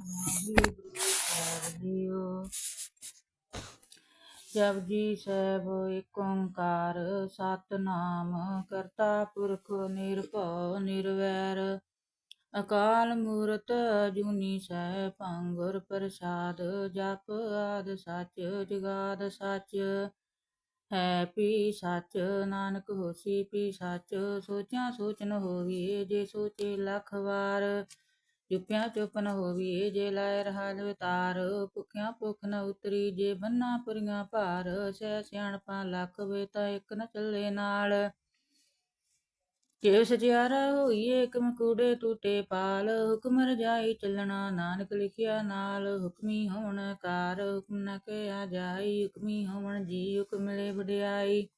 ਵਾਹਿਗੁਰੂ ਸਾਹਿਬ ਜੀਓ ਜਪਜੀ ਸਾਹਿਬ ਏਕ ਓੰਕਾਰ, ਸਤਨਾਮ ਕਰਤਾ ਪੁਰਖ ਨਿਰਭਉ ਨਿਰਵੈਰ। ਅਕਾਲ ਮੂਰਤ ਜੁਨੀ ਸੈਭੰ ਗੁਰ ਪ੍ਰਸਾਦ ਜਪ ਆਦ ਸੱਚ, ਜਗਾਦ ਸੱਚ। ਹੈ ਪੀ ਸੱਚ, ਨਾਨਕ ਹੋਸੀ ਪੀ ਸੱਚ, ਸੋਚਾਂ ਸੋਚ ਨ ਹੋਵੀਏ ਜੇ ਸੋਚੇ ਲੱਖ ਵਾਰ। ਚੁੱਪਿਆ ਚੁੱਪ ਨ ਹੋਵੀਏ, ਜੇ ਲਾਇ ਰਹਾ ਲਵਤਾਰ ਭੁੱਖਿਆ ਭੁੱਖ ਨ ਉਤਰੀ, ਜੇ ਬੰਨਾ ਪੁਰੀਆਂ ਭਾਰ। ਸਹਿ ਸਿਆਣਪਾਂ ਲੱਖ ਵੇ ਤਾਂ ਇੱਕ ਨ ਚੱਲੇ ਨਾਲ। ਜੇ ਸਚਿਆਰਾ ਹੋਈਏ ਹੁਕਮ ਕੂੜੇ ਟੂਟੇ ਪਾਲ। ਹੁਕਮ ਰਜਾਈ ਚੱਲਣਾ, ਨਾਨਕ ਲਿਖਿਆ ਨਾਲ। ਹੁਕਮੀ ਹੋਣ ਕਾਰ, ਹੁਕਮ ਨ ਕਿਆ ਜਾਈ। ਹੁਕਮੀ ਹੋਣ ਜੀ, ਹੁਕਮ ਮਿਲੇ ਵਡਿਆਈ।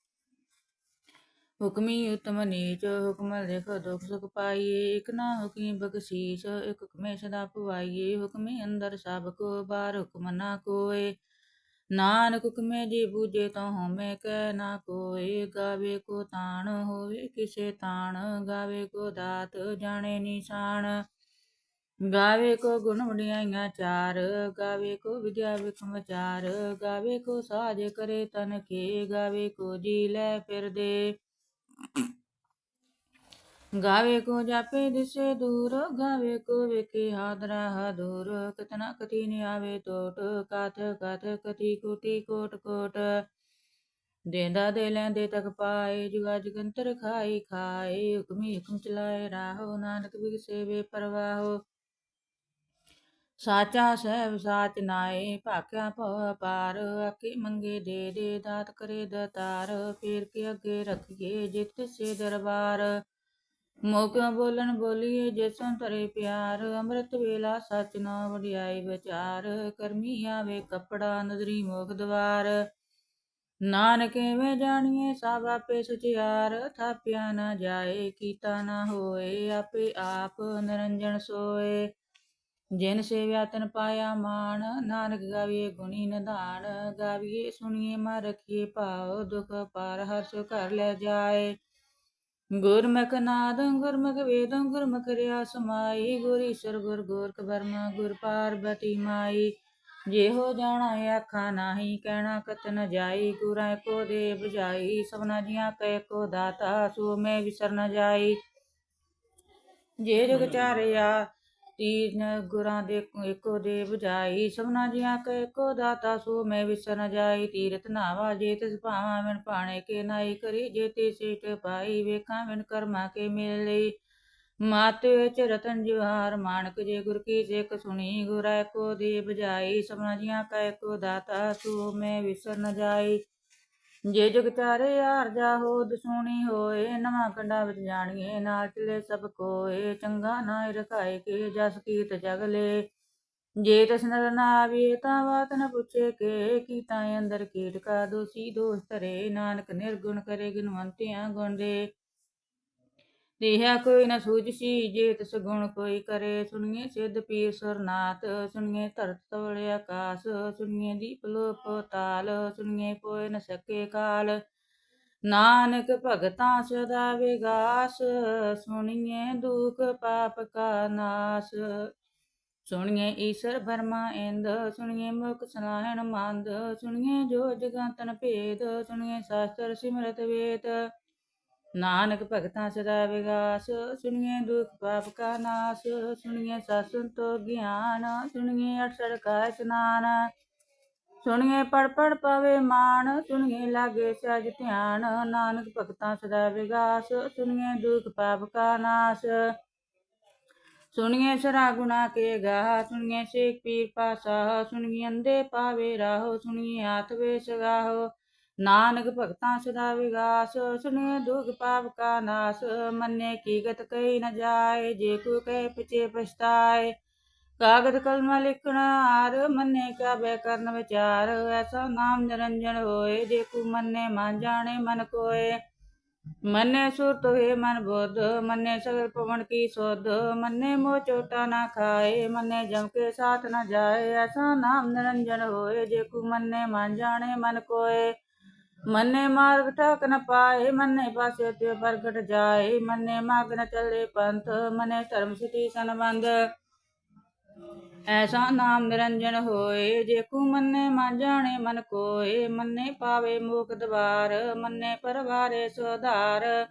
ਹੁਕਮੀ ਉਤਮ ਨੀਚ ਹੁਕਮ ਲਿਖ ਦੁਖ ਸੁਖ ਪਾਈਏ, ਇਕ ਨਾ ਹੁਕਮੀ ਬਖਸ਼ੀਸ਼, ਇਕ ਹੁਕਮੇ ਸਦਾ ਪਵਾਈਏ, ਹੁਕਮੇ ਅੰਦਰ ਸਭ ਕੋ ਬਾਰ ਹੁਕਮ ਨਾ ਕੋਏ। ਨਾਨਕ ਹੁਕਮੇ ਜੀ ਬੂਝੇ ਤੋ ਹਉਮੈ ਕਹਿ ਨਾ ਕੋਏ, ਗਾਵੇ ਕੋ ਤਾਣ ਹੋਵੇ ਕਿਸੇ ਤਾਣ, ਗਾਵੇ ਕੋ ਦਾਤ ਜਾਣੇ ਨਿਸ਼ਾਨ। ਗਾਵੇ ਕੋ ਗੁਣ ਵਡਿਆਈਆਂ ਚਾਰ, ਗਾਵੇ ਕੋ ਵਿਦਿਆ ਵਿਖਮ ਵਿਚਾਰ ਗਾਵੇ ਕੋ ਸਾਜ ਕਰੇ ਤਨ ਕੇ ਗਾਵੇ ਕੋ ਜੀ ਲੈ ਫਿਰਦੇ। ਗਾਵੇ ਕੋ ਜਾਪੇ ਦਿਸੇ ਦੂਰ, ਗਾਵੇ ਕੋ ਵੇਖੇ ਹਾਦਰਾ ਹਦੂਰ। ਕਤਨਾ ਕਤੀ ਨ ਆਵੇ ਟੋਟ ਕਥ ਕਥ ਕਤੀ ਕੋਟੀ, ਕੋਟ ਕੋਟ। ਦੇਂਦਾ ਦੇ ਲੈਂਦੇ ਤਕ ਪਾਏ, ਜੁਗਾ ਜਗੰਤਰ ਖਾਈ ਖਾਏ ਹੁਕਮੀ ਹੁਕਮ ਚਲਾਏ ਰਾਹੋ, ਨਾਨਕ ਵੀ ਸੇਵੇ ਪਰਵਾਹੋ। ਸਾਚਾ ਸਹਿਬ ਸਾਚ ਨਾਏ, ਭਾਖਿਆ ਭਉ ਪਾਰ ਆਕੇ ਮੰਗੇ ਦੇ ਦੇ ਦਾਤ ਕਰੇ ਦਤਾਰ, ਫੇਰ ਕੇ ਅੱਗੇ ਰੱਖੀਏ ਜਿਤ ਸੇ ਦਰਬਾਰ। ਮੋਕਿਓ ਬੋਲਣ ਬੋਲੀਏ ਜਿਸੋਂ ਤਰੇ ਪਿਆਰ, ਅੰਮ੍ਰਿਤ ਵੇਲਾ ਸਚ ਨਾ ਵਡਿਆਈ ਵਿਚਾਰ, ਕਰਮੀ ਆਵੇ ਕਪੜਾ ਨਦਰੀ ਮੋਖ ਦਵਾਰ। ਨਾਨਕ ਵੇ ਜਾਣੀਏ ਸਭ ਆਪੇ ਸੁਚਿਆਰ, ਥਾਪਿਆ ਨਾ ਜਾਏ, ਕੀਤਾ ਨਾ ਹੋਏ, ਆਪੇ ਆਪ ਨਿਰੰਜਨ ਸੋਏ। ਜਿਨ ਸੇਵਿਆ ਤਨ ਪਾਇਆ ਮਾਨ ਨਾਨਕ ਗਾਵੀਏ ਗੁਣੀ ਨਿਧਾਨ, ਗਾਵੀਏ ਸੁਣੀਏ ਮਾ ਰਖੀਏ ਭਾਉ ਦੁਖ ਪਾਰ ਹਰਸ ਘਰ ਲੈ ਜਾਏ। ਗੁਰਮੁਖ ਨਾਦ, ਗੁਰਮੁਖ ਵੇਦ, ਗੁਰਮੁਖ ਰਿਆ ਸਮਾਈ, ਗੁਰ ਈਸ਼ਰ ਗੁਰ ਗੋਰਖ ਬਰਮਾ ਗੁਰ ਪਾਰਬਤੀ ਮਾਈ। ਜਿਹੋ ਜਾਣਾ ਆਖਾ ਨਾਹੀ, ਕਹਿਣਾ ਕਤ ਨ ਜਾਈ, ਗੁਰਾਂ ਕੋ ਦੇ ਬੁਝਾਈ ਸਭਨਾ ਜੀਆਂ ਕੈ ਕੋ ਦਾਤਾ, ਸੋ ਮੈਂ ਵਿਸਰ ਨ ਜਾਈ। ਜੇ ਜੁਗ ਚਾਰਿਆ ਤੀਨ ਗੁਰਾਂ ਦੇ ਏਕੋ ਦੇ ਬੁਝਾਈ ਸਭਨਾ ਜੀਆਂ ਕੈ ਏਕੋ ਦਾਤਾ, ਸੋ ਮੈਂ ਵਿਸਰ ਨ ਜਾਈ। ਤੀਰਥ ਨਾਵਾ ਜੇ ਤਿਸ ਭਾਵਾਂ ਵਿਣ ਪਾਣੇ ਕੇ ਨਾਈ ਕਰੀ। ਜੇ ਤੇ ਸੇਟ ਪਾਈ, ਵੇਖਾਂ ਵਿਣ ਕਰਮਾ ਕੇ ਮਿਲ ਲਈ। ਮਤ ਵਿੱਚ ਰਤਨ ਜੁਹਾਰ, ਮਾਨਕ ਜੇ ਗੁਰ ਕੀ ਸਿੱਖ ਸੁਣੀ। ਗੁਰੈ ਕੋ ਦੇ ਬਜਾਈ ਸਭਨਾ ਜੀਆਂ ਕੈ ਕੋ ਦਾਤਾ, ਸੋ ਮੈਂ ਵਿਸਰ ਨ ਜਾਈ। ਜੇ ਜਗ ਚਾਰੇ ਹਾਰ ਜਾ ਹੋਦ ਸੋਣੀ ਹੋਏ, ਨਵਾਂ ਕੰਡਾ ਵਿੱਚ ਜਾਣੀਏ, ਨਾਲ ਚਲੇ ਸਭ ਕੋਏ, ਚੰਗਾ ਨਾ ਰਖਾਏ ਕੇ, ਜਸ ਕੀਤ ਜਗਲੇ ਜੇ ਤਸ ਨਰ ਨਾ ਆਵੇ ਤਾਂ ਬਾਤ ਨ ਪੁੱਛੇ ਕੇ, ਕੀਤਾ ਅੰਦਰ ਕੀਟ ਕਾ ਦੋਸੀ ਦੋਸ ਧਰੇ ਨਾਨਕ ਨਿਰਗੁਣ ਕਰੇ, ਗੁਣਵੰਤਿਆਂ ਗੁਣ ਦੇ। ਦੇਹਾ ਕੋਈ ਨ ਸੂਝਸੀ ਜੇ ਤਿਸ ਗੁਣ ਕੋਈ ਕਰੇ। ਸੁਣੀਏ ਸਿੱਧ ਪੀਰ ਸੁਰਨਾਥ, ਸੁਣੀਏ ਧਰਤ ਤਵਲੇ ਆਕਾਸ, ਸੁਣੀਏ ਦੀਪ ਲੋ ਤਾਲ, ਸੁਣੀਏ ਕੋਈ ਨ ਸਕੇ ਕਾਲ। ਨਾਨਕ ਭਗਤਾਂ ਸਦਾ ਵਿਗਾਸ, ਸੁਣੀਏ ਦੁਖ ਪਾਪ ਕਾ ਨਾਸ। ਸੁਣੀਏ ਈਸ਼ਰ ਬਰਮਾ ਇੰਦ, ਸੁਣੀਏ ਮੁਖ ਸਲਾਹਣ ਮੰਦ, ਸੁਣੀਏ ਜੋ ਜਗੰਤਨ ਭੇਦ, ਸੁਣੀਏ ਸ਼ਾਸਤਰ ਸਿਮਰਤ ਵੇਦ। ਨਾਨਕ ਭਗਤਾਂ ਸਦਾ ਵਿਗਾਸ, ਸੁਣੀਏ ਦੁਖ ਪਾਪ ਕਾ ਨਾਸ, ਸੁਣੀਏ ਸਤਸੰਤੋ ਗਿਆਨ, ਸੁਣੀਏ ਅਠਸੜ ਕਾ ਇਸ਼ਨਾਨ। ਸੁਣੀਏ ਪੜ ਪੜ ਪਵੇ ਮਾਨ ਸੁਣੀਏ ਲਾਗੇ ਸਜ ਧਿਆਨ, ਨਾਨਕ ਭਗਤਾਂ ਸਦਾ ਵਿਗਾਸ, ਸੁਣੀਏ ਦੁਖ ਪਾਪ ਕਾ ਨਾਸ। ਸੁਣੀਏ ਸਰਾ ਗੁਨਾ ਕੇ ਗਾ ਸੁਣੀਏ ਸੇਖ ਪੀਰ ਪਾਸਾ, ਸੁਣੀਏ ਅੰਦੇ ਪਾਵੇ ਰਾਹੋ, ਸੁਣੀਏ ਆਤਵੇ ਸਗਾਹੋ। ਨਾਨਕ ਭਗਤਾਂ ਸਦਾ ਵਿਗਾਸ ਸੁਣੀਏ ਦੁਖ ਪਾਪ ਕਾ ਨਾਸ, ਮੰਨੇ ਕੀ ਗਤ ਕਈ ਨ ਜਾਏ, ਜੇ ਕੋ ਕਹਿ ਪਿਛੇ ਪਛਤਾਏ। ਕਾਗਦ ਕਲਮਾ ਲਿਖਣ ਆਰ ਮੰਨੇ ਕਾ ਬੈ ਕਰਨ ਵਿਚਾਰ, ਐਸਾ ਨਾਮ ਨਿਰੰਜਨ ਹੋਏ, ਜੇ ਕੋ ਮੰਨੇ ਮਨ ਜਾਣੇ ਮਨ ਕੋਏ। ਮੰਨੇ ਸੁਰਤ ਹੋਏ ਮਨ ਬੁੱਧ, ਮੰਨੇ ਸਗਲ ਪਵਨ ਕੀ ਸੁਧ, ਮੰਨੇ ਮੋ ਚੋਟਾ ਨਾ ਖਾਏ, ਮੰਨੇ ਜਮ ਕੇ ਸਾਥ ਨਾ ਜਾਏ, ਐਸਾ ਨਾਮ ਨਿਰੰਜਨ ਹੋਏ, ਜੇ ਕੋ ਮੰਨੇ ਮਨ ਜਾਣੇ ਮਨ ਕੋਏ। ਮੰਨੇ ਮਾਰਗ ਠਾਕ ਨ ਪਾਏ, ਮੰਨੇ ਪਾਸੇ ਤੇ ਪ੍ਰਗਟ ਜਾਏ, ਮੰਨੇ ਮਾਗ ਨ ਚੱਲੇ ਪੰਥ, ਮੰਨੇ ਧਰਮ ਸਿਟੀ ਸੰਬੰਧ। ਐਸਾ ਨਾਮ ਨਿਰੰਜਨ ਹੋਏ, ਜੇ ਕੂ ਮੰਨੇ ਮਨ ਜਾਣੇ ਮਨ ਕੋਏ, ਮੰਨੇ ਪਾਵੇ ਮੁਖ ਦਵਾਰ, ਮੰਨੇ ਪਰਵਾਰੇ ਸੁਧਾਰ।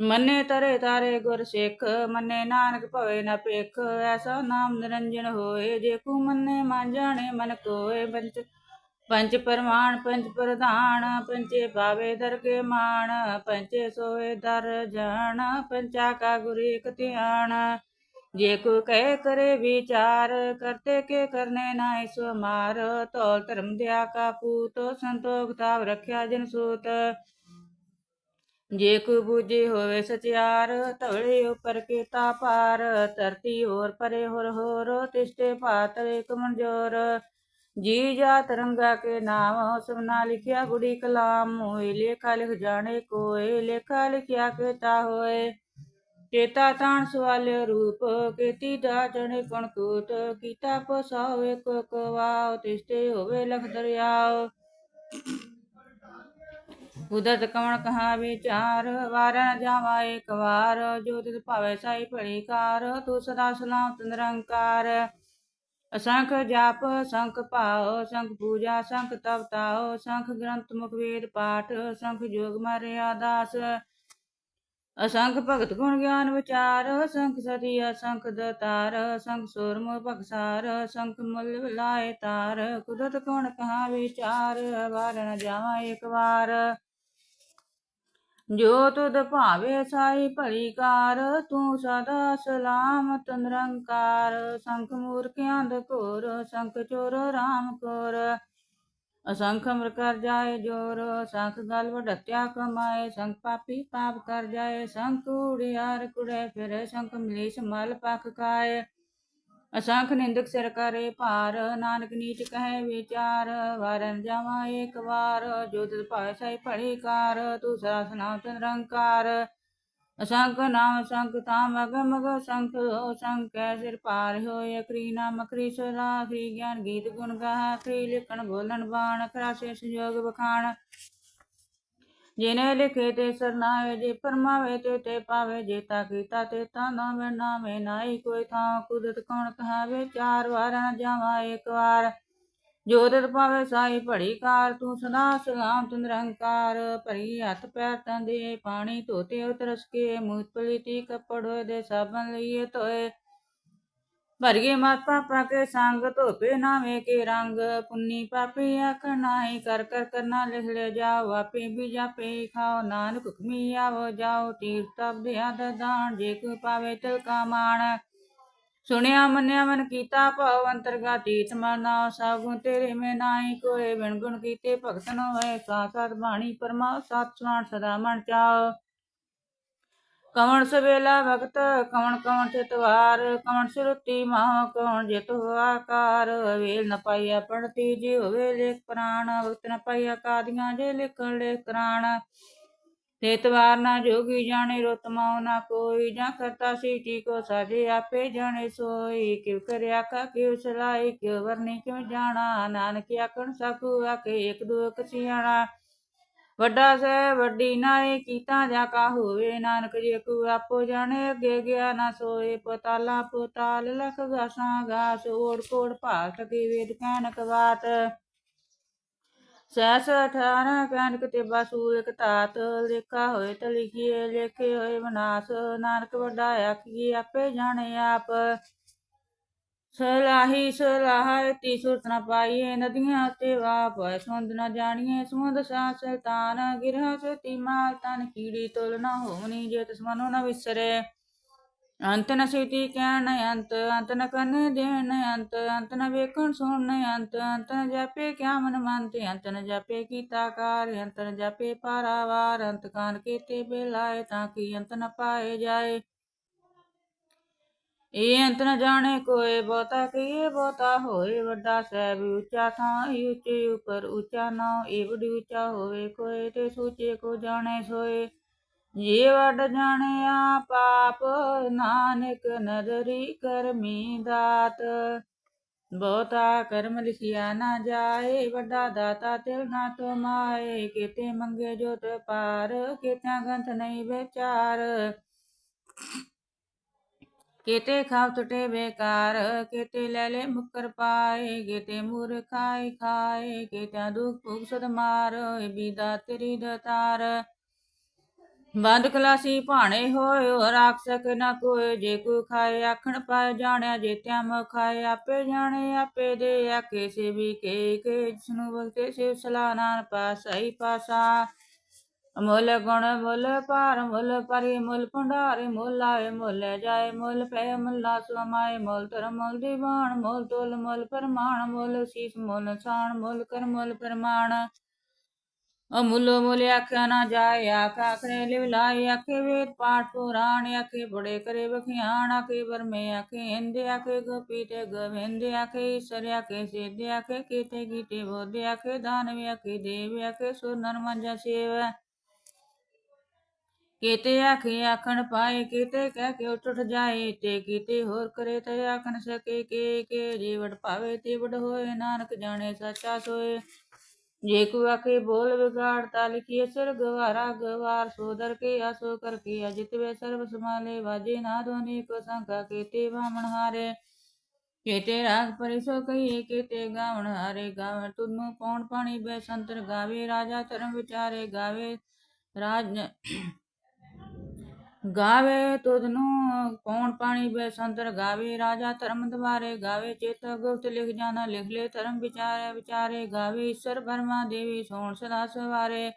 ਮੰਨੇ ਤਰੇ ਤਾਰੇ ਗੁਰ ਸਿੱਖ, ਮੰਨੇ ਨਾਨਕ ਭਵੇ ਨਾ ਭਿਖ। ਐਸਾ ਨਾਮ ਨਿਰੰਜਨ ਹੋਏ, ਜੇ ਕੂ ਮੰਨੇ ਮਨ ਜਾਣੇ ਮਨ ਕੋਏ ਪੰਚ ਪੰਚ ਪਰਮਾਨ ਪੰਚ ਪ੍ਰਧਾਨ ਪੰਚੇ ਪਾਵੇ ਕੇ ਮਾਣ ਪੰਚੇ ਸੋਏ ਦਰ ਜਾਣ ਪੰਚਾ ਕਾ ਗੁਰ ਇਕ ਧਿਆਨ। ਜੇ ਕੋ ਕਹਿ ਕਰੇ ਵਿਚਾਰ, ਕਰਤੇ ਕੇ ਕਰਨੇ ਨਾਇ ਸੋ ਮਾਰ ਤੋਲ ਧਰਮ ਦਿਆ ਕਾ ਪੂਤ, ਸੰਤੋਖ ਤਾਵ ਰਖਿਆ ਜਨ ਸੂਤ। ਜੇ ਕੋ ਬੂਝੇ ਹੋਵੇ ਸਚਿਆਰ, ਧਵਲੇ ਉਪਰ ਕੀਤਾ ਪਾਰ ਧਰਤੀ ਹੋਰ ਪਰੇ ਹੋਰ ਹੋਰ, ਤਿਸਟੇ ਭਾਤ ਏਕ ਮਨਜੋਰ। ਜੀ ਜਾ ਤਰੰਗਾ ਕੇ ਨਾਮ ਸਭਨਾ ਲਿਖਿਆ ਗੁੜੀ ਕਲਾਮ ਹੋਏ, ਲੇਖਾ ਲਿਖ ਜਾਣੇ ਕੋਏ, ਲੇਖਾ ਲਿਖਿਆ ਕੀਤਾ ਹੋਏ। ਚੇਤਾ ਤਾਣ ਸਵਾਲਿਓ ਰੂਪ, ਕੀਤੀ ਦਾ ਜਣੇ ਕਣਕੂਤ ਕੀਤਾ ਪਸਾਵੇ ਕੋ ਤਿਸਤੇ ਹੋਵੇ ਲਖ ਦਰਿਆਓ ਉਦਤ ਕਵਣ ਕਹਾ ਵਿਚਾਰ, ਵਾਰ ਨ ਜਾਵਾ ਇੱਕ ਵਾਰ ਜੋ ਤਿਸ ਭਾਵੇ ਸਾਈ ਭਲੀ ਕਾਰ, ਤੂੰ ਸਦਾ ਸਲਾਮਤ ਨਿਰੰਕਾਰ ਅਸੰਖ ਜਾਪ ਸੰਖ ਭਾਉ ਸੰਖ ਪੂਜਾ ਸੰਖ ਤਪ ਤਾਉ ਸੰਖ ਗ੍ਰੰਥ ਮੁਖ ਵੇਦ ਪਾਠ ਸੰਖ ਜੋਗ ਮਾਰਿਆ ਦਾਸ ਅਸੰਖ ਭਗਤ ਗੁਣ ਗਿਆਨ ਵਿਚਾਰ ਸੰਖ ਸਤੀ, ਅਸੰਖ ਦਤਾਰ ਸੰਖ ਸੁਰ ਮੋਹ ਭਗਸਾਰ ਸੰਖ ਮੁੱਲ ਵਿਲਾਏ ਤਾਰ। ਕੁਦਰਤ ਗੁਣ ਕਹਾ ਵਿਚਾਰ ਵਾਰ ਨ ਜਾਵਾ ਇੱਕ ਵਾਰ। ਜੋ ਤੁਧ ਭਾਵੇ ਸਾਈ ਭਲੀ ਕਾਰ, ਤੂੰ ਸਦਾ ਸਲਾਮਤ ਨਿਰੰਕਾਰ ਸੰਖ ਮੂਰਖ ਅੰਧ ਘੋਰ, ਸੰਖ ਚੋਰ ਰਾਮ ਕੋਰ। ਅਸੰਖ ਅਮਰ ਕਰ ਜਾਏ ਜੋਰ, ਸੰਖ ਗਲ ਵਡਤਿਆ ਕਮਾਏ। ਸੰਖ ਪਾਪੀ ਪਾਪ ਕਰ ਜਾਏ, ਸੰਖ ਉੜਿਆਰ ਕੁੜੇ ਫਿਰੇ, ਸੰਖ ਮਲੀਸ ਮਲ ਪਖ ਖਾਏ। ਅਸੰਖ ਨਿੰਦਕ ਸਿਰ ਕਰੇ ਭਾਰ, ਨਾਨਕ ਨੀਚ ਕਹੇ ਵਿਚਾਰ, ਵਾਰਨ ਜਾਵਾ ਏਕ ਵਾਰ, ਜੋ ਤਿਸ ਭਾਇ ਸਾਈ ਭਲੀ ਕਾਰ, ਤੂੰ ਸਦਾ ਸਨਾਮ ਨਿਰੰਕਾਰ ਅਸੰਖ ਨਾਮ ਸੰਖ ਤਾਮ ਅਗ ਮਗ ਸੰਖ ਹੋ ਸੰਖੈ ਸਿਰ ਪਾਰ ਹੋਏ ਅਕਰੀ ਨਾਮ ਅਕਰੀ ਸਲਾ ਅਕਰੀ ਗਿਆਨ ਗੀਤ ਗੁਣ ਗਾਹ ਅਕਰੀ ਲਿਖਣ ਬੋਲਣ ਬਾਣ, ਅਖਰਾ ਸੇ ਸੰਜੋਗ ਬਖਾਣ ਜਿਨੇ ਲਿਖੇ ਤੇ ਸਰਨਾਏ ਜੇ ਪਰਮਾਵੇ ਤੇ ਤੇ ਪਾਵੇ ਜੇਤਾ ਕੀਤਾ ਤੇ ਤਾ ਨਾਵੇਂ ਨਾਵੇਂ ਨਾਈ ਕੋਈ ਥਾਂ ਕੁਦਰਤ ਕੌਣ ਕਹਾਵੇ? ਚਾਰ ਵਾਰ ਨ ਜਾਵਾ ਇੱਕ ਵਾਰ। ਜੋ ਤਿਤ ਪਾਵੇ ਸਾਈ ਭੜੀ ਕਾਰ, ਤੂੰ ਸਦਾ ਸਲਾਮਤ ਨਿਰੰਕਾਰ। ਭਰੀ ਹੱਥ ਪੈਰ ਤੰਦੇ ਪਾਣੀ ਧੋਤੇ ਉਤਰਸ ਕੇ ਮੂਤ ਪਲੀਤੀ ਕੱਪੜ ਦੇ ਸਾਬਣ ਲਈਏ ਧੋਏ। ਭਰਗੇ ਮਤ ਪਾਪਾ ਕੇ ਸੰਗ ਧੋਪੇ ਨਾਵੇਂ ਕੇ ਰੰਗ। ਪੁੰਨੀ ਪਾਪੀ ਆਖ ਨਾਹੀ ਕਰ ਕਰ ਕਰਨਾ ਲਿਖ ਜਾਓ। ਆਪੇ ਵੀ ਜਾਪੇ ਖਾਓ। ਨਾਨਕ ਹੁਕਮੀ ਆਵੋ ਜਾਓ। ਤੀਰਥ ਤਪ ਦਾਨ ਜੇ ਕੋ ਪਾਵੇ ਤਿਲ ਕਾ ਮਾਣ। ਸੁਣਿਆ ਮੰਨਿਆ ਮਨ ਕੀਤਾ ਭਾਵ ਅੰਤਰਗਾ ਤੀਤ ਮਨਾ ਸਭ ਗੁਣ ਤੇਰੇ ਮੈਂ ਨਾਹੀ ਕੋਏ। ਬਿਨ ਗੁਣ ਕੀਤੇ ਭਗਤ ਨ ਹੋਏ। ਸਾਥ ਸਾਥ ਬਾਣੀ ਪਰਮਾ ਸਤ ਸੁਣ ਸਦਾ ਮਨ ਚਾਓ ਕਵਣ ਸਵੇਲਾ ਭਗਤ, ਕਵਣ ਕਵਣ ਚਿਤਵਾਰ ਕਵਣ ਸੁਰਤੀ ਮਾਹ ਕਵਣ ਜਿਤ ਆਕਾਰ। ਵੇਲ ਨ ਪਾਈਆ ਪੜਤੀ ਜੀ ਹੋਵੇ ਲੇਖ ਪ੍ਰਾਣ। ਭਗਤ ਨ ਪਾਈਆ ਕਾਦੀਆਂ, ਜੇ ਲਿਖਣ ਲੇਖ ਪ੍ਰਾਣ ਤੇ ਤਵਾਰ ਨਾ ਜੋਗੀ ਜਾਣੇ ਰਤਮਾਉ ਨਾ ਕੋਈ। ਜਾਂ ਕਰਤਾ ਸੀਟੀ ਕੋ ਸਾਜੇ ਆਪੇ ਜਾਣੇ ਸੋਈ। ਕਿਉ ਕਰਿਆ ਕਾ ਕਿਉ ਸਲਾਈ ਕਿਉ ਵਰਨੀ, ਕਿਉ ਜਾਣਾ। ਨਾਨਕ ਆਖਣ ਸਕੂ ਆਕੇ ਇੱਕ ਦੋ ਕਸਿਆਣਾ ਵੱਡਾ ਸਹਿ ਵੱਡੀ ਨਾਏ ਕੀਤਾ ਜਾ ਕਾ ਹੋਵੇ, ਨਾਨਕ ਜੇ ਕੋ ਆਪੋ ਜਾਣੇ, ਅੱਗੇ ਗਿਆ ਨਾ ਸੋਏ। ਪਤਾਲਾ ਪਤਾਲ ਲਖ ਗਾਸਾਂ ਗਾਸ ਓੜ ਕੋੜ ਭਾਟ ਕੀ ਵੇਦ ਕੈਨਕ ਬਾਤ। ਸੈਸ ਅਠਾਰਾਂ ਕੈਨਕ ਤੇ ਬਸੂ ਇਕ ਤਾਤ ਲੇਖਾ ਹੋਏ ਤ ਲਿਖੀਏ, ਲੇਖੇ ਹੋਏ ਵਿਨਾਸ਼ ਨਾਨਕ ਵੱਡਾ ਆਖੀਏ, ਆਪੇ ਜਾਣੇ ਆਪ। ਸਲਾਹੀ ਸਲਾਹ ਤੀ ਸੁਰਤ ਪਾਈਏ ਨਦੀਆਂ ਤੇ ਵਾਪ ਸੁੰਦ ਨ ਜਾਣੀਏ, ਸੁੰਦ ਸਾ ਸੁਲਤਾਨ, ਗਿਰਹ ਸਤੀ ਮਾਲ ਤਨ ਕੀੜੀ ਤੁਲ ਨ ਹੋਵਨੀ ਜੇ ਤਿਸ ਮਨੋ ਨ ਵਿਸਰੇ। ਅੰਤ ਨ ਸਿਤੀ ਕਹਿਣ ਅੰਤ ਅੰਤ ਨ ਕਰਨ ਦੇਣ ਅੰਤ ਅੰਤ ਨ ਵੇਖਣ ਸੁਣ ਅੰਤ ਅੰਤ ਨ ਜਾਪੇ ਕਿਆ ਮਨ ਮੰਤ, ਅੰਤ ਨ ਜਾਪੇ ਕੀਤਾ ਕਾਰ, ਅੰਤ ਨ ਜਾਪੇ ਪਾਰਾਵਾਰ, ਅੰਤ ਕਾਨ ਕੀਤੇ ਬੇਲਾਏ ਤਾਂ ਕੀ ਅੰਤ ਨ ਪਾਏ ਜਾਏ। ਇਹ ਅੰਤ ਨ ਜਾਣੇ ਕੋਏ ਬਹੁਤਾ ਕੀਏ ਬਹੁਤਾ ਹੋਏ ਵੱਡਾ ਸਹਿਬ ਉੱਚਾ ਥਾਂ ਉੱਚੇ ਉਪਰ ਉੱਚਾ ਨਾਉ ਇਹ ਉੱਚਾ ਹੋਵੇ ਕੋਏ ਤੇ ਸੋਚੇ ਕੋ ਜਾਣੇ ਸੋਏ। ਜੇ ਵੱਡ ਜਾਣਿਆ ਪਾਪ, ਨਾਨਕ ਨਦਰੀ ਕਰਮੀ ਦਾਤ। ਬਹੁਤਾ ਕਰਮ ਲਿਖਿਆ ਨਾ ਜਾਏ, ਵੱਡਾ ਦਾਤਾ ਤਿਲ ਨਾ ਤੁਮਾਏ ਕਿਤੇ ਮੰਗੇ ਜੋਤ ਪਾਰ, ਕਿਤਿਆਂ ਗੰਤ ਨਹੀਂ ਵਿਚਾਰ। ਕੀਤੇ ਖਾਵ ਟੁਟੇ ਬੇਕਾਰ, ਕੀਤੇ ਲੈ ਲੈ ਮੁਕਰ ਪਾਏ, ਕੀਤੇ ਮੂਰ ਖਾਏ ਖਾਏ ਕੀਤੇ ਦੁਖ ਭੁਗ ਸਦ ਮਾਰ ਬੀਦਾ ਤੇਰੀ ਦਤਾਰ। ਬੰਦ ਖਲਾਸੀ ਭਾਣੇ ਹੋਏ ਰਾਖਸਕ ਨਾ ਕੋਏ, ਜੇ ਕੋ ਖਾਏ ਆਖਣ ਪਾਏ ਜਾਣਿਆ, ਜੇ ਤਿਆਮ ਖਾਏ ਆਪੇ ਜਾਣੇ, ਆਪੇ ਦੇ ਆਕੇ ਸੇ ਵੀ ਕੇ ਕੇ, ਜਿਸਨੂੰ ਬਖਤੇ ਸੇ ਸਲਾ ਨਾਨ ਪਾਸਈ ਪਾਸਾ। ਮੁੱਲ ਗੁਣ ਮੁੱਲ ਭਾਰ, ਮੁੱਲ ਪਰੀ ਮੁੱਲ ਭੰਡਾਰੇ, ਮੁੱਲ ਆਏ ਮੁੱਲ ਜਾਏ ਮੁੱਲ ਪੈ ਮੁੱਲਾ ਸੁਮਾਏ ਮੁੱਲ ਧਰਮ ਮੁੱਲ ਦੀਵਾਨ ਮੁੱਲ ਤੋਲ ਮੁੱਲ ਪਰਮਾਨ ਮੁੱਲ ਸੀਸ ਮੁੱਲ ਸਾਣ, ਮੁੱਲ ਕਰ ਮੁੱਲ ਪਰਮਾਨ ਅਮੁੱਲ ਮੁੱਲ ਆਖਿਆ ਨਾ ਜਾਏ ਆਖਾ ਕਰੇ ਲਿਵ ਲਾਈ ਆਖੇ ਵੇਦ ਪਾਠ ਪੁਰਾਣ, ਆਖੇ ਬੜੇ ਕਰੇ ਬਖਿਆਣ ਆਖੇ ਵਰਮੇ, ਆਖੇ ਹਿੰਦੇ ਆਖੇ ਗੋਪੀ ਤੇ ਗੋਵਿੰਦ, ਆਖੇ ਈਸ਼ਰ, ਆਖੇ ਸਿੱਧ, ਆਖੇ ਕੀਤੇ ਕੀਤੇ ਬੋਧ, ਆਖੇ ਦਾਨਵ, ਆਖੇ ਦੇਵ, ਆਖੇ ਸੁਨਰ ਮੰਜਾ ਸੇਵ। ਕੀਤੇ ਆਖੇ ਆਖਣ ਪਾਏ, ਕੀਤੇ ਕਹਿ ਕੇ ਉੱਠ ਉੱਠ ਜਾਏ, ਤੇ ਕੀਤੇ ਹੋਰ ਕਰੇ ਤੇ ਆਖਣ ਸਕੇ ਕੇ ਕੇ ਜੀਵੜ ਭਾਵੇ ਤੇ ਵਡ ਹੋਏ, ਨਾਨਕ ਜਾਣੇ ਸੱਚਾ ਸੋਏ। ਜੇ ਕੋ ਆਖੇ ਬੋਲ ਵਿਗਾੜ, ਤਾ ਲਿਖੀਏ ਸਿਰ ਗਵਾਰਾ ਗਵਾਰ। ਸੋਦਰ ਕੇ ਆਸੋ ਕਰ ਕੇ ਅਜਿਤ ਵੇ ਸਰਬ ਸਮਾਲੇ ਵਾਜੇ ਨਾ ਦੋਨੀ ਕੋ ਸੰਕਾ ਕੀਤੇ ਬਾਮਣ ਹਾਰੇ। ਕੀਤੇ ਰਾਗ ਪਰਿਸੋ ਕਹੀਏ, ਕੀਤੇ ਗਾਵਣ ਹਾਰੇ। ਗਾਵੇ ਤੁਨੂੰ ਪੌਣ ਪਾਣੀ ਬੈ ਸੰਤਰ, ਗਾਵੇ ਰਾਜਾ ਧਰਮ ਵਿਚਾਰੇ, ਗਾਵੇ ਰਾਜ ਗਾਵੇ ਤੁਧਨੂੰ ਕੌਣ ਪਾਣੀ ਬੈ ਸੰਤਰ, ਗਾਵੇ ਰਾਜਾ ਧਰਮ ਦਵਾਰੇ, ਗਾਵੇ ਚੇਤ ਗੁਪਤ ਲਿਖ ਜਾਣਾ, ਲਿਖ ਲੈ ਧਰਮ ਵਿਚਾਰੇ ਵਿਚਾਰੇ, ਗਾਵੇ ਈਸ਼ਰ ਬਰਮਾ ਦੇਵੀ ਸੋਣ ਸਦਾ ਸਵਾਰੇ,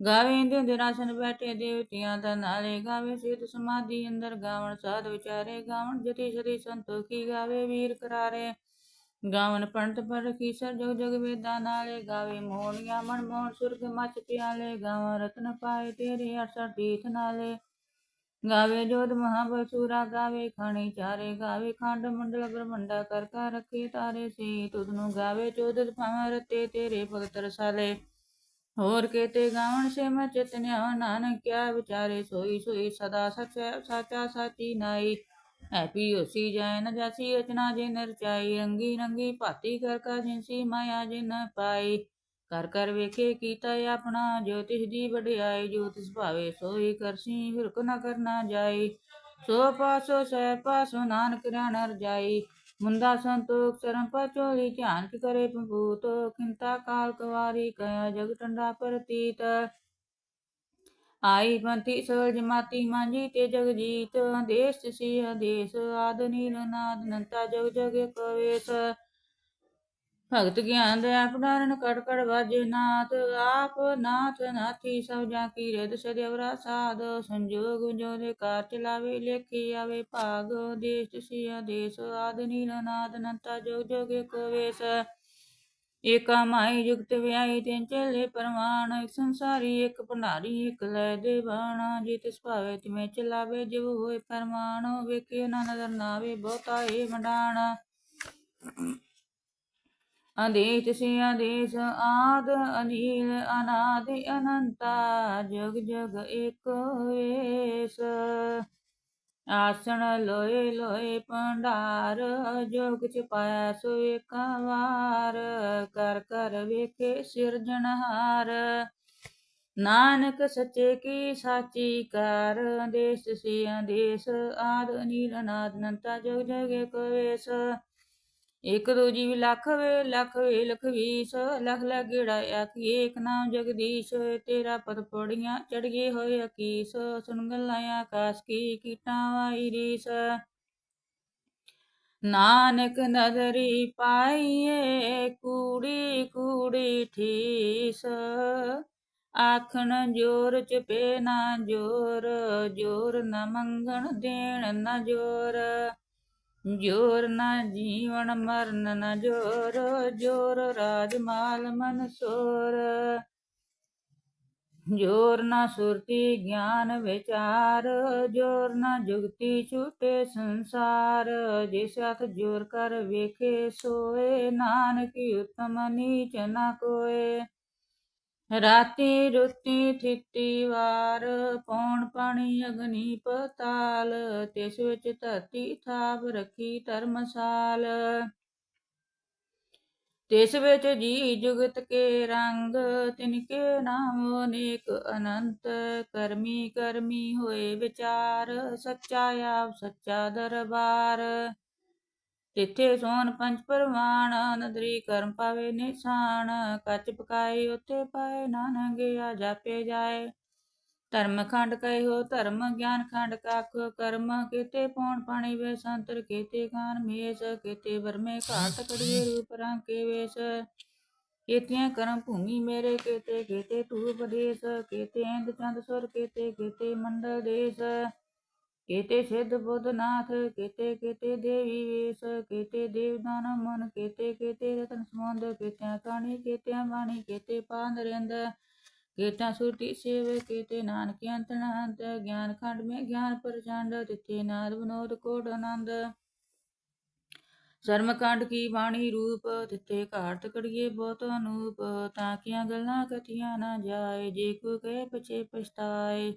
ਗਾਵੇ ਦੇ ਰਾਸਨ ਬੈਠੇ ਦੇਵਤਿਆਂ ਦਾ ਨਾਲੇ, ਗਾਵੇ ਸਿਧ ਸਮਾਧੀ ਅੰਦਰ ਗਾਵਣ ਸਾਧ ਵਿਚਾਰੇ, ਗਾਵਣ ਜਤੀ ਸ੍ਰੀ ਸੰਤੋਖੀ, ਗਾਵੇ ਵੀਰ ਕਰਾਰੇ ਗਾਵਨ ਪੰਡਤ ਪਰ ਰਖੀ ਸਰ ਜਗ ਜਗ ਵੇਦਾਂ ਨਾਲੇ, ਗਾਵੇ ਮੋਹਣੀਆਂ ਮਨ ਮੋਹਣ ਸੁਰਗ ਮਚ ਪਿਆਲੇ, ਗਾਵਾਂ ਰਤਨ ਪਾਏ ਤੇਰੇ ਅਰਸਰ ਤੀਰਥ ਨਾਲੇ ਗਾਵੇ ਜੋਧ ਮਹਾਬਸੂਰਾ, ਗਾਵੇ ਖਾਣੀ ਚਾਰੇ, ਗਾਵੇ ਖੰਡ ਮੰਡਲ ਬ੍ਰਹਮੰਡਾ, ਕਰ ਕਰ ਰੱਖੇ ਤਾਰੇ ਸੀ ਤੁਧ ਨੂੰ ਗਾਵੇ ਚੋਦਤ ਭਾਵੇਂ ਰਤੇ ਤੇਰੇ ਭਗਤ ਰਸਾਲੇ। ਹੋਰ ਕੇਤੇ ਗਾਵਣ ਸੇ ਮੈਂ ਚਿਤਨਿਆ ਨਾਨਕ ਕਿਆ ਵਿਚਾਰੇ, ਸੋਈ ਸੋਈ ਸਦਾ ਸਚ ਸਾਚਾ ਸਾਚੀ ਨਾਈ। ਐਪੀ ਹੋਸੀ ਜੈ ਨ ਜਾਸੀ ਰਚਨਾ ਜੇ ਨਰਚਾਈ ਰੰਗੀ ਰੰਗੀ ਭਾਤੀ ਕਰ ਕਾ ਜਿਨਸੀ ਮਾਇਆ ਜਿਨ ਪਾਈ। ਕਰ ਕਰ ਵੇਖੇ ਕੀਤਾ ਆਪਣਾ, ਜੋ ਤਿਸ ਦੀ ਵਡਿਆਈ, ਜੋ ਭਾਵੇ ਸੋਈ ਕਰਸੀ ਫਿਰਕ ਨ ਕਰਨਾ ਜਾਈ। ਸੋ ਪਾਸੋ ਸਹਿ ਪਾਸੋ ਨਾਨਕ ਰਾਣ ਰਜਾਈ ਮੁੰਦਾ ਸੰਤੋਖ ਸਰਮ ਪਚੋਲੀ ਧਿਆਨ ਕੀ ਕਰੇ ਪੰਪੂਤ ਕਿੰਤਾ ਕਾਲ ਕਵਾਰੀ, ਕਇਆ ਜਗ ਟੰਡਾ ਪ੍ਰਤੀਤ। ਆਈ ਪੰਥੀ ਸੋਲ ਜਮਾਤੀ ਮਾਂਜੀ ਤੇ ਜਗ ਜੀਤ ਦੇਸ ਸੀ ਦੇਸ ਆਦ ਨੀਲ ਨਾਦ, ਨੰਤਾ ਜਗ ਜਗ ਕਵੇਸ ਭਗਤ ਗਿਆਨ ਦੇ ਆਪ ਡਾਰਨ ਕੜ ਕੜ ਵਾਜੇ ਨਾਥ, ਆਪ ਨਾਥ ਨਾਥੀ ਸਭ ਜਾ ਕੀ ਰਿਦ ਸਦਿਵਰਾ ਸਾਧ, ਸੰਜੋਗ ਜੋ ਦੇ ਕਾਰ ਚਲਾਵੇ ਲੇਖੀ ਆਵੇ, ਭਾਗ ਦੇਸ਼ ਸਿਆ ਦੇਸ਼, ਆਦ ਨੀਲ ਨਾਦ ਨੰਤਾ ਜੋਗ ਜੋਗੇ ਕੋ ਵੇਸ। ਏਕਾ ਮਾਈ ਜੁਗਤ ਵਿਆਈ ਤੈਨ ਚਲੇ ਪਰਮਾਨ ਇੱਕ ਸੰਸਾਰੀ, ਇੱਕ ਭੰਡਾਰੀ, ਇੱਕ ਲੈ ਦੇ ਬਾਣਾ ਜਿਤ ਸੁਭਾਵੇ ਭਾਵੇ ਤਿਵੇਂ ਚਲਾਵੇ ਜਿਵ ਹੋਏ ਪਰਮਾਨ ਵੇਖੇ ਨਾ ਨਜ਼ਰ ਨਾ ਆਵੇ ਬਹੁਤਾ ਏ ਮੰਡਾਣਾ। ਆਦੇਸ਼ ਸੇ ਆਦੇਸ਼ ਆਦ ਅਨੀਲ ਅਨਾਦਿ ਅਨੰਤਾ, ਜਗ ਜਗ ਏਕ ਵੇਸ ਆਸਣ ਲੋਏ ਲੋਏ ਭੰਡਾਰ ਜੋ ਕਿਛ ਪਾਇਆ ਸੋ ਏਕ ਵਾਰ। ਕਰ ਕਰ ਵੇਖੇ ਸਿਰਜਣਹਾਰ ਨਾਨਕ ਸੱਚੇ ਕੀ ਸਾਚੀ ਕਾਰ। ਦੇਸ ਸੇ ਆਦੇਸ਼ ਆਦ ਅਨੀਲ ਅਨਾਦ ਅਨੰਤਾ, ਜਗ ਜਗ ਏਕ ਵੇਸ ਇਕ ਦੂਜੀ ਜੀਵ ਵੇ, ਲੱਖ ਵੇ, ਲਖ ਲਖ ਲਖ ਆਖੀ, ਏਕ ਨਾਮ ਜਗਦੀਸ਼, ਤੇਰਾ ਪਦ ਪੜੀਆਂ ਚੜੀਏ ਹੋਏ ਅਕੀਸ, ਸੁਣ ਗੱਲਾਂ ਆਕਾਸ਼ ਕੀ ਕੀਟਾਂ ਵਾਈ ਰੀਸ। ਨਾਨਕ ਨਦਰੀ ਪਾਈਏ ਕੂੜੀ ਕੂੜੀ ਠੀਸ। ਆਖਣ ਜੋਰ ਚਪੇ ਨਾ ਜੋਰ ਜੋਰ ਨ ਮੰਗਣ ਦੇਣ ਨ ਜੋਰ। ਜੋਰ ਨਾ ਜੀਵਨ ਮਰਨ ਨ ਜੋਰ ਜੋਰ ਰਾਜ ਮਾਲ ਮਨ ਸੋਰ। ਜੋਰ ਨਾ ਸੁਰਤੀ ਗਿਆਨ ਵਿਚਾਰ, ਜੋਰ ਨਾ ਜੁਗਤੀ ਛੂਟੇ ਸੰਸਾਰ। ਜਿਸ ਹੱਥ ਜੋਰ ਕਰ ਵੇਖੇ, ਸੋਏ ਨਾਨਕ ਉਤਮ ਨੀਚ ਨਾ ਕੋਏ। ਰਾਤੀ ਰੁੱਤੀ ਥਿੱਤੀ ਵਾਰ ਪੌਣ ਪਾਣੀ ਅਗਨੀ ਪਤਾਲ, ਤਿਸ ਵਿੱਚ ਧਰਤੀ ਥਾਪ ਰੱਖੀ ਧਰਮਸਾਲ ਤਿਸ ਵਿੱਚ ਜੀ ਜੁਗਤ ਕੇ ਰੰਗ, ਤਿਨ ਕੇ ਨਾਮ ਅਨੇਕ ਅਨੰਤ, ਕਰਮੀ ਕਰਮੀ ਹੋਏ ਵਿਚਾਰ, ਸੱਚਾ ਆਪ ਸੱਚਾ ਦਰਬਾਰ। ਤਿੱਥੇ ਸੋਨ ਪੰਜ ਪਰਵਾਨ, ਨਦਰੀ ਕਰਮ ਪਾਵੇ ਨਿਸ਼ਾਨ, ਕੱਚ ਪਕਾਈ ਉਥੇ ਪਾਏ, ਨਾਨਕ ਗਿਆ ਜਾਪੇ ਜਾਏ। ਧਰਮ ਖੰਡ ਕਹਿਓ, ਧਰਮ ਗਿਆਨ ਖੰਡ ਕੱਖ, ਕਰਮ ਕੀਤੇ ਪੌਣ ਪਾਣੀ ਵੇ ਸੰਤਰ, ਕੀਤੇ ਗਾਨ ਮੇਸ, ਕੀਤੇ ਵਰਮੇ ਘਾਟ ਕੜੀਏ ਰੂਪ ਰੰਗ ਕੇ ਵੇਸ। ਕੀਤਿਆਂ ਕਰਮ ਭੂਮੀ ਮੇਰੇ, ਕੀਤੇ ਕੀਤੇ ਤੂ ਉਪਦੇਸ਼ ਕੀਤੇ ਇੰਦ ਚੰਦ ਸੁਰ, ਕੀਤੇ ਕੀਤੇ ਮੰਡਲ ਦੇਸ਼। ਕੀਤੇ ਸਿੱਧ ਬੁੱਧ ਨਾਥ ਕੀਤੇ ਕੀਤੇ ਦੇਵੀ ਵੇਸ, ਕੀਤੇ ਦੇਵਦਾਨ ਮਨ, ਕੀਤੇ ਕੀਤੇ ਰਤਨ ਸਮੁੰਦ ਕੀਤਿਆਂ ਕਾਣੀ, ਕੀਤਿਆਂ ਬਾਣੀ, ਕੀਤੇ ਪਾਂਦ ਰਿੰਦ ਕੀਤਾਂ ਸੁਰਤੀ ਸੇਵ, ਕੀਤੇ ਨਾਨਕ ਅੰਤ ਗਿਆਨ ਖੰਡ ਮੇ ਗਿਆਨ ਪ੍ਰਚੰਡ, ਤਿੱਥੇ ਨਾਦ ਵਿਨੋਦ ਕੋਟ ਆਨੰਦ। ਸ਼ਰਮ ਕੰਡ ਕੀ ਬਾਣੀ ਰੂਪ, ਤਿੱਥੇ ਘਾਟ ਕੜੀਏ ਬਹੁਤ ਅਨੂਪ, ਤਾਂ ਕੀਆਂ ਗੱਲਾਂ ਕਥੀਆਂ ਨਾ ਜਾਏ, ਜੇ ਕੋ ਕਹੇ ਪਛੇ ਪਛਤਾਏ।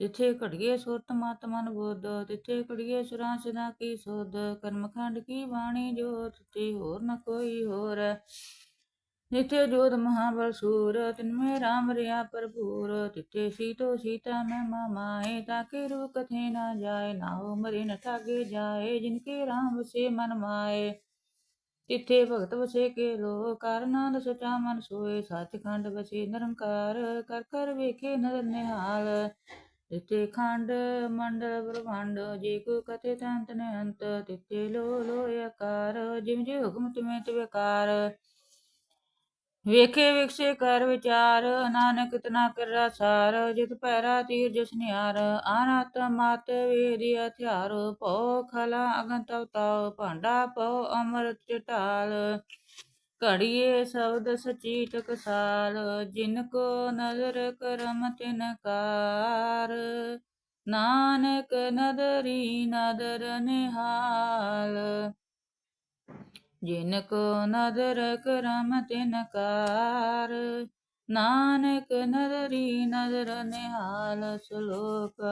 ਜਿਥੇ ਘੜੀਏ ਸੁਰਤ ਮਤ ਮਨ ਬੁੱਧ ਤਿੱਥੇ ਘੜੀਏ ਸੁਰਾਂ ਸਦਾ ਕੀ ਸੋਧ, ਕਰਮ ਖੰਡ ਕੀ ਬਾਣੀ ਜੋ ਤਿੱਥੇ ਹੋਰ ਨ ਕੋਈ ਹੋਰ। ਜਿਥੇ ਜੋਤ ਮਹਾਬਲ ਸੂਰ ਤਿਨਮੇ ਰਾਮ ਰਿਆ ਭਰਪੂਰ, ਤਿਥੇ ਸੀਤੋ ਸੀਤਾ ਮੈਂ ਮਾਏ ਤਾਕੇ ਰੂ ਕਥੇ ਨਾ ਜਾਏ, ਨਾ ਹੋ ਮਰੇ ਨ ਠਾਗੇ ਜਾਏ ਜਿਨਕੇ ਰਾਮ ਵਸੇ ਮਨ ਮਾਏ। ਤਿੱਥੇ ਭਗਤ ਵਸੇ ਕੇ ਲੋ ਕਰਨਾਦ ਸਚਾ ਮਨ ਸੋਏ, ਸੱਚਖੰਡ ਵਸੇ ਨਿਰੰਕਾਰ, ਕਰ ਕਰ ਵੇਖੇ ਨਰ ਨਿਹਾਲ। ਤਿੱਥੇ ਖੰਡ ਮੰਡਲ ਬ੍ਰਹਮੰਡ, ਜੇ ਕੋ ਕਥੇ ਤੰਤ ਨੇ ਅੰਤ ਤਿੱਥੇ ਲੋ ਲੋ ਆਕਾਰ ਜਿਮ ਜੇ ਹੁਕਮ ਤੁਮੇ ਤਿਵੇ ਕਾਰ ਵੇਖੇ ਵਿਖਸੇ ਕਰ ਵਿਚਾਰ, ਨਾਨਕ ਤਨਾ ਕਰ ਸਾਰ, ਜਿਤ ਪੈਰਾ ਤੀਰ ਜਿਸ ਨਿਹਾਰ ਆਨਤ ਮਤ ਵੇਦੀ ਹਥਿਆਰ, ਭਉ ਖਲਾ ਅਗੰਤ ਅਵਤਾਉ ਭਾਂਡਾ ਭਉ ਅਮਰਤ ਚਟਾਲ ਘੜੀਏ ਸ਼ਬਦ ਸਚੀ ਟਕਸਾਲ ਜਿਨ ਕੋ ਨਜ਼ਰ ਕਰਮ ਤਿਨ ਕਾਰ। ਨਾਨਕ ਨਦਰੀ ਨਦਰ ਨਿਹਾਲ। ਜਿਨ ਕੋ ਨਦਰ ਕਰਮ ਤਿਨ ਕਾਰ, ਨਾਨਕ ਨਦਰੀ ਨਦਰ ਨਿਹਾਲ। ਸ਼ਲੋਕ,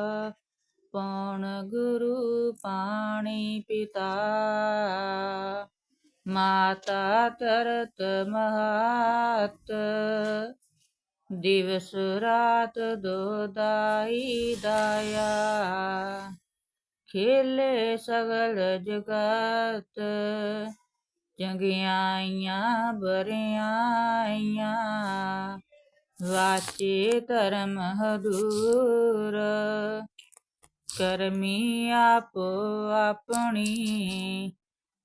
ਪੌਣ ਗੁਰੂ ਪਾਣੀ ਪਿਤਾ। ਮਾਤਾ ਤਰਤ ਮਹਤ, ਦਿਵਸ ਰਾਤ ਦੋਦਾਈ ਦਾਇਆ। ਖੇਲੇ ਸਗਲ ਜਗਤ, ਚੰਗਿਆਈਆਂ ਬਰਿਆਈਆਂ। ਵਾਚੇ ਧਰਮ ਹਦੂਰ, ਕਰਮੀ ਆਪੋ ਆਪਣੀ।